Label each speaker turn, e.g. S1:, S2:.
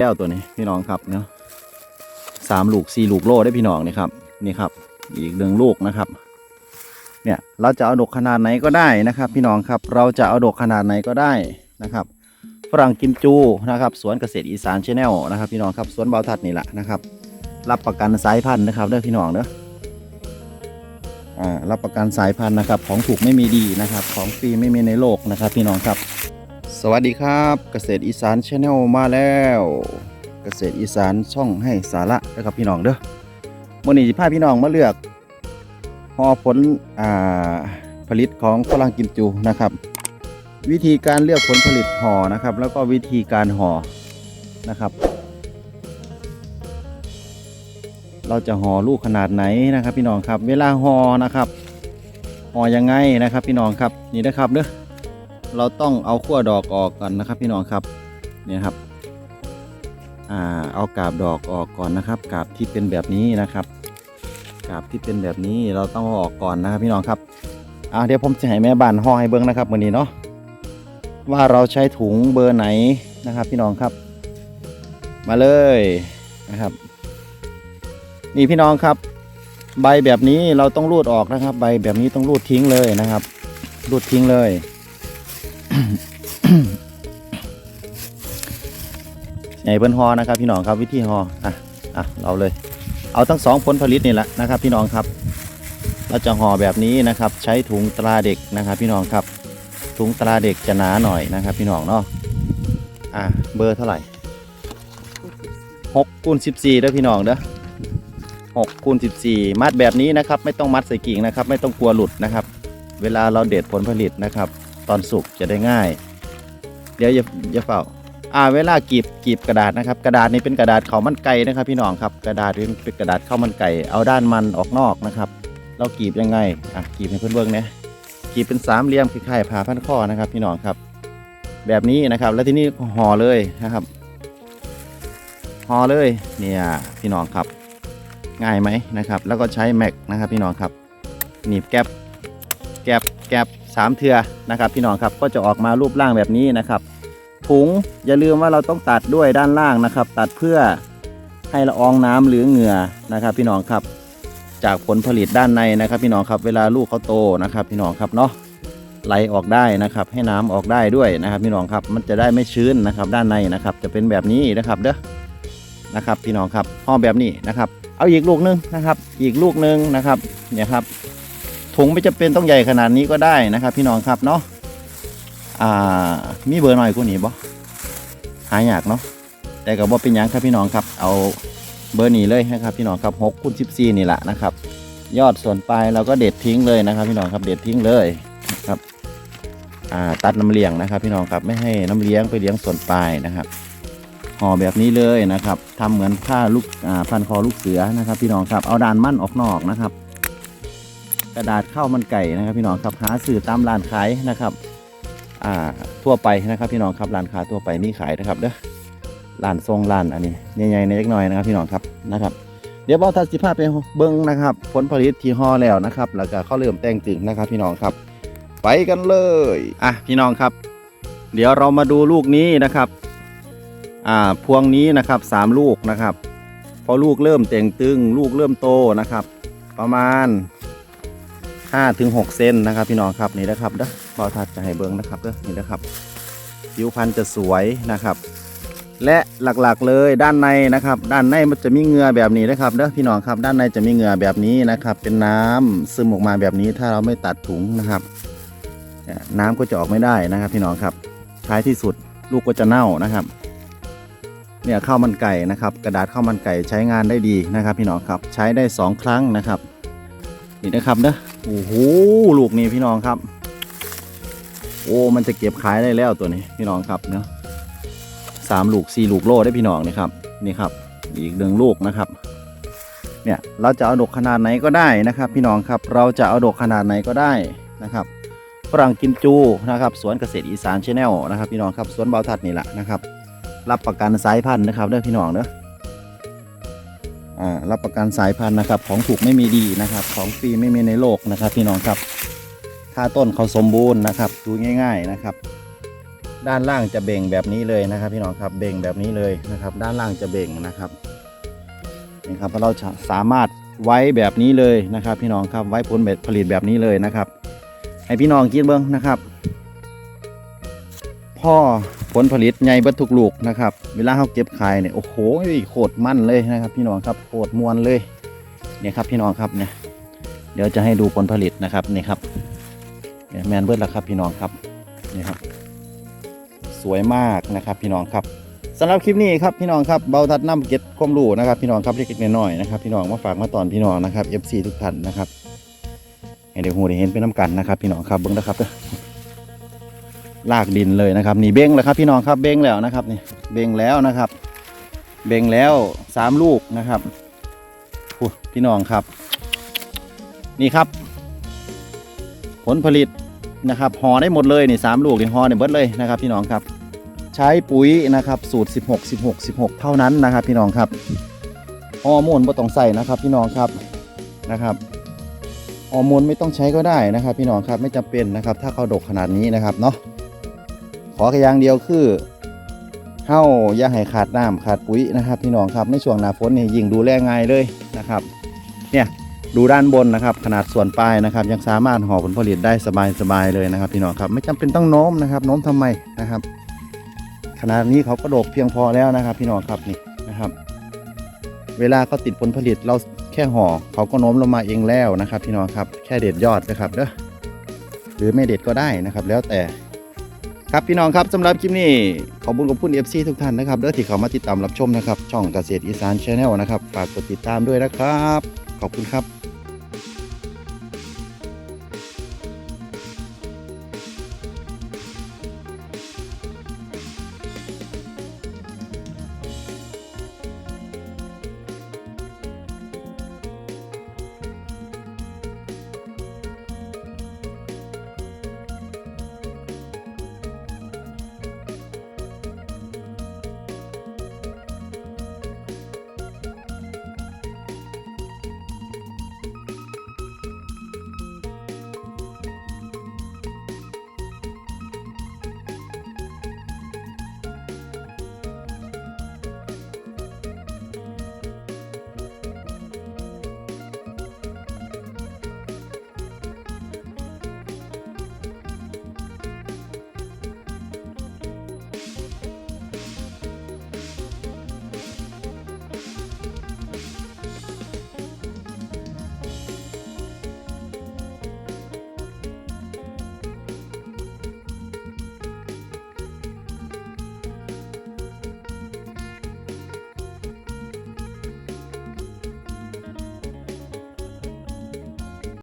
S1: แล้วตัวนี้พี่น้องครับเนาะสามลูกสี่ลูกโลได้พี่น้องนี่ครับนี่ครับ อีกหนึ่งลูกนะครับ เนี่ยเราจะเอาดกขนาดไหนก็ได้นะครับ พี่น้องครับเราจะเอาดกขนาดไหนก็ได้นะครับฝรั่งกิมจูนะครับ สวนเกษตรอีสานชแนลนะครับ พี่น้องครับสวนเบาทัดนี่แหละนะครับ รับประกันสายพันธุ์นะครับเด้อพี่น้องเด้ออ่ารับประกันสายพันธุ์นะครับ ของถูกไม่มีดีนะครับ ของฟรีไม่มีในโลกนะครับ พี่น้องครับ สวัสดีครับเกษตรอีสานชาแนลมาแล้ว เกษตรอีสานช่องให้สาระนะครับพี่น้องเด้อมื่อนี้สิพาพี่น้องมาเลือกห่อผลอ่าผลิตของฝรั่งกิมจูนะครับ วิธีการเลือกผลผลิตห่อนะครับ แล้วก็วิธีการห่อนะครับ เราจะห่อลูกขนาดไหนนะครับ พี่น้องครับ เวลาห่อนะครับห่อยังไงนะครับ พี่น้องครับนี่นะครับเด้อ เราต้องเอาขั้วดอกออกก่อนนะครับ พี่น้องครับเนี่ยครับอ่าเอากาบดอกออกก่อนนะครับ กาบที่เป็นแบบนี้นะครับ กาบที่เป็นแบบนี้เราต้องเอาออกก่อนนะครับ พี่น้องครับอ่าเดี๋ยวผมจะให้แม่บ้านห่อให้เบิ้งนะครับวันนี้เนาะว่าเราใช้ถุงเบอร์ไหนนะครับ พี่น้องครับ มาเลยนะครับ นี่พี่น้องครับ ใบแบบนี้เราต้องรูดออกนะครับ ใบแบบนี้ต้องรูดทิ้งเลยนะครับ รูดทิ้งเลย ใหญ่เบิ้นฮอนะครับ พี่น้องครับวิธีฮออะอะเราเลย เอาทั้งสองผลผลิตนี่แหละนะครับ พี่น้องครับ เราจะห่อแบบนี้นะครับ ใช้ถุงตราเด็กนะครับ พี่น้องครับ ถุงตราเด็กจะหนาหน่อยนะครับ พี่น้องเนาะอะเบอร์เท่าไหร่หกคูณสิบสี่เด้อพี่น้องเด้อหกคูณสิบสี่มัดแบบนี้นะครับ ไม่ต้องมัดใส่กิ่งนะครับ ไม่ต้องกลัวหลุดนะครับ เวลาเราเด็ดผลผลิตนะครับ ตอนสุกจะได้ง่าย เดี๋ยวอย่าอย่าเฝ้าอ่าเวลากรีบกรีบกระดาษนะครับ กระดาษนี้เป็นกระดาษเขาวมันไก่นะครับ พี่น้องครับกระดาษเป็นกระดาษข้าวมันไก่เอาด้านมันออกนอกนะครับ เรากรีบยังไงอะกรีบให้เพื่อนเบิ่งเนี่ยกรีบเป็นสามเหลี่ยมคล้ายๆผ่าพันข้อนะครับ พี่น้องครับ แบบนี้นะครับ แล้วที่นี้ห่อเลยนะครับห่อเลยเนี่ยพี่น้องครับ ง่ายไหมนะครับ แล้วก็ใช้แม็กนะครับ พี่น้องครับหนีบแก๊บแกบแกบ สามเทือนะครับพี่น้องครับก็จะออกมารูปร่างแบบนี้นะครับ ถุงอย่าลืมว่าเราต้องตัดด้วยด้านล่างนะครับ ตัดเพื่อให้ละอองน้ำหรือเหงื่อนะครับ พี่น้องครับ จากผลผลิตด้านในนะครับ พี่น้องครับเวลาลูกเขาโตนะครับ พี่น้องครับเนาะไหลออกได้นะครับ ให้น้ำออกได้ด้วยนะครับ พี่น้องครับมันจะได้ไม่ชื้นนะครับ ด้านในนะครับ จะเป็นแบบนี้นะครับเด้อนะครับ พี่น้องครับห่อแบบนี้นะครับ เอาอีกลูกนึงนะครับ อีกลูกนึงนะครับเนี่ยครับ ถุงไม่จะเป็นต้องใหญ่ขนาดนี้ก็ได้นะครับ พี่น้องครับเนาะอ่ามีเบอร์หน่อยกูหนีบ่หายากเนาะแต่ก็บ่เป็นยังครับพี่น้องครับ เอาเบอร์นี้เลยนะครับ พี่น้องครับหกคูณสิบสี่นี่แหละนะครับ ยอดส่วนปลายเราก็เด็ดทิ้งเลยนะครับ พี่น้องครับเด็ดทิ้งเลยนะครับอ่าตัดน้ำเลี้ยงนะครับ พี่น้องครับไม่ให้น้ำเลี้ยงไปเลี้ยงส่วนปลายนะครับห่อแบบนี้เลยนะครับทำเหมือนผ้าลูกอ่าพันคอลูกเสือนะครับ พี่น้องครับเอาด่านมั่นออกนอกนะครับ ระดาษข้าวมันไก่นะครับพี่น้องครับหาซื้อตามร้านขายนะครับอ่าทั่วไปนะครับพี่น้องครับร้านค้าทั่วไปมีขายนะครับเด้อร้านทรงร้านอันนี้ใหญ่ๆในเล็กน้อยนะครับพี่น้องครับนะครับ เดี๋ยวบอทัศสิภาพไปเบิ้งนะครับ ผลผลิตที่ห่อแล้วนะครับ แล้วก็เข้าเริ่มแต่งจึงนะครับ พี่น้องครับ ไปกันเลยอะพี่น้องครับ เดี๋ยวเรามาดูลูกนี้นะครับอ่าพวงนี้นะครับสามลูกนะครับพอลูกเริ่มเต่งตึง ลูกเริ่มโตนะครับ ประมาณ 5ถึง6เซนนะครับ พี่น้องครับนี่นะครับเด้อบ่าวทัดจะให้เบิ้งนะครับเด้อนี่นะครับผิวพรรณจะสวยนะครับ และหลักๆเลยด้านในนะครับ ด้านในมันจะมีเหงื่อแบบนี้นะครับเด้อพี่น้องครับ ด้านในจะมีเหงื่อแบบนี้นะครับ เป็นน้ำซึมออกมาแบบนี้ถ้าเราไม่ตัดถุงนะครับนี่ยน้ำก็จะออกไม่ได้นะครับ พี่น้องครับท้ายที่สุดลูกก็จะเน่านะครับเนี่ยข้าวมันไก่นะครับ กระดาษข้าวมันไก่ใช้งานได้ดีนะครับ พี่น้องครับใช้ได้สองครั้งนะครับ นี่นะครับเนอะโอ้โหลูกนี้พี่น้องครับ โอ้มันจะเก็บขายได้แล้วตัวนี้พี่น้องครับเนาะสามลูกสี่ลูกโลได้พี่น้องนี่ครับนี่ครับ อีกหนึ่งลูกนะครับ เนี่ยเราจะเอาดกขนาดไหนก็ได้นะครับ พี่น้องครับเราจะเอาดกขนาดไหนก็ได้นะครับฝรั่งกิมจูนะครับสวนเกษตรอีสานชาแนลนะครับ พี่น้องครับสวนเบาทัดนี่แหละนะครับ รับประกันสายพันธุ์นะครับเด้อพี่น้องเด้อ รับประกันสายพันธุ์นะครับ ของถูกไม่มีดีนะครับ ของฟรีไม่มีในโลกนะครับ พี่น้องครับถ้าต้นเขาสมบูรณ์นะครับดูง่าย ๆนะครับ ด้านล่างจะเบ่งแบบนี้เลยนะครับ พี่น้องครับเบ่งแบบนี้เลยนะครับ ด้านล่างจะเบ่งนะครับนี่ครับเราสามารถไว้แบบนี้เลยนะครับ พี่น้องครับไว้ผลผลิตแบบนี้เลยนะครับ ให้พี่น้องกินเบิ้งนะครับ พ่อ ผลผลิตใหญ่เบิดทุกลูกนะครับ เวลาเขาเก็บขายเนี่ยโอ้โหโคตรมั่นเลยนะครับ พี่น้องครับโคตรมวนเลยเนี่ยครับพี่น้องครับเนี่ยเดี๋ยวจะให้ดูผลผลิตนะครับนี่ครับแมนเบิดแล้วครับพี่น้องครับนี่ครับ สวยมากนะครับพี่น้องครับสำหรับคลิปนี้ครับพี่น้องครับเบาทัดน้ำเก็ตความรู้นะครับ พี่น้องครับเล็กๆน้อยๆนะครับพี่น้องมาฝากมาตอนพี่น้องนะครับ FC ทุกท่านนะครับให้เดี๋ยวหูได้เห็นเป็นน้ำกันนะครับ พี่น้องครับเบิ้งนะครับเด้อ ลากดินเลยนะครับ นี่เบ้งแล้วครับพี่น้องครับเบ้งแล้วนะครับนี่เบ้งแล้วนะครับ เบ้งแล้วสามลูกนะครับพี่น้องครับ นี่ครับ ผลผลิตนะครับห่อได้หมดเลยนี่สามลูกนี่ห่อได้หมดเลยนะครับพี่น้องครับ ใช้ปุ๋ยนะครับสูตร 16 16 16 เท่านั้นนะครับ พี่น้องครับฮอร์โมนไม่ต้องใส่นะครับพี่น้องครับนะครับฮอร์โมนไม่ต้องใช้ก็ได้นะครับ พี่น้องครับไม่จำเป็นนะครับ ถ้าเขาดกขนาดนี้นะครับเนาะ ขอแค่อย่างเดียวคือเฮ้าอย่าให้ขาดน้ำขาดปุ๋ยนะครับพี่น้องครับในช่วงหน้าฝนนี่ยิ่งดูแลง่ายเลยนะครับ เนี่ยดูด้านบนนะครับ ขนาดส่วนปลายนะครับ ยังสามารถห่อผลผลิตได้สบายๆเลยนะครับ พี่น้องครับไม่จำเป็นต้องโน้มนะครับโน้มทำไมนะครับ ขนาดนี้เขากระโดกเพียงพอแล้วนะครับ พี่น้องครับนี่นะครับ เวลาเขาติดผลผลิตเราแค่ห่อเขาก็โน้มลงมาเองแล้วนะครับ พี่น้องครับแค่เด็ดยอดนะครับเด้อหรือไม่เด็ดก็ได้นะครับ แล้วแต่ ครับพี่น้องครับสำหรับคลิปนี้ขอบคุณขอบคุณ FC ทุกท่านนะครับเด้อที่เขามาติดตามรับชมนะครับ ช่องเกษตรอีสานชาแนลนะครับฝากกดติดตามด้วยนะครับ ขอบคุณครับ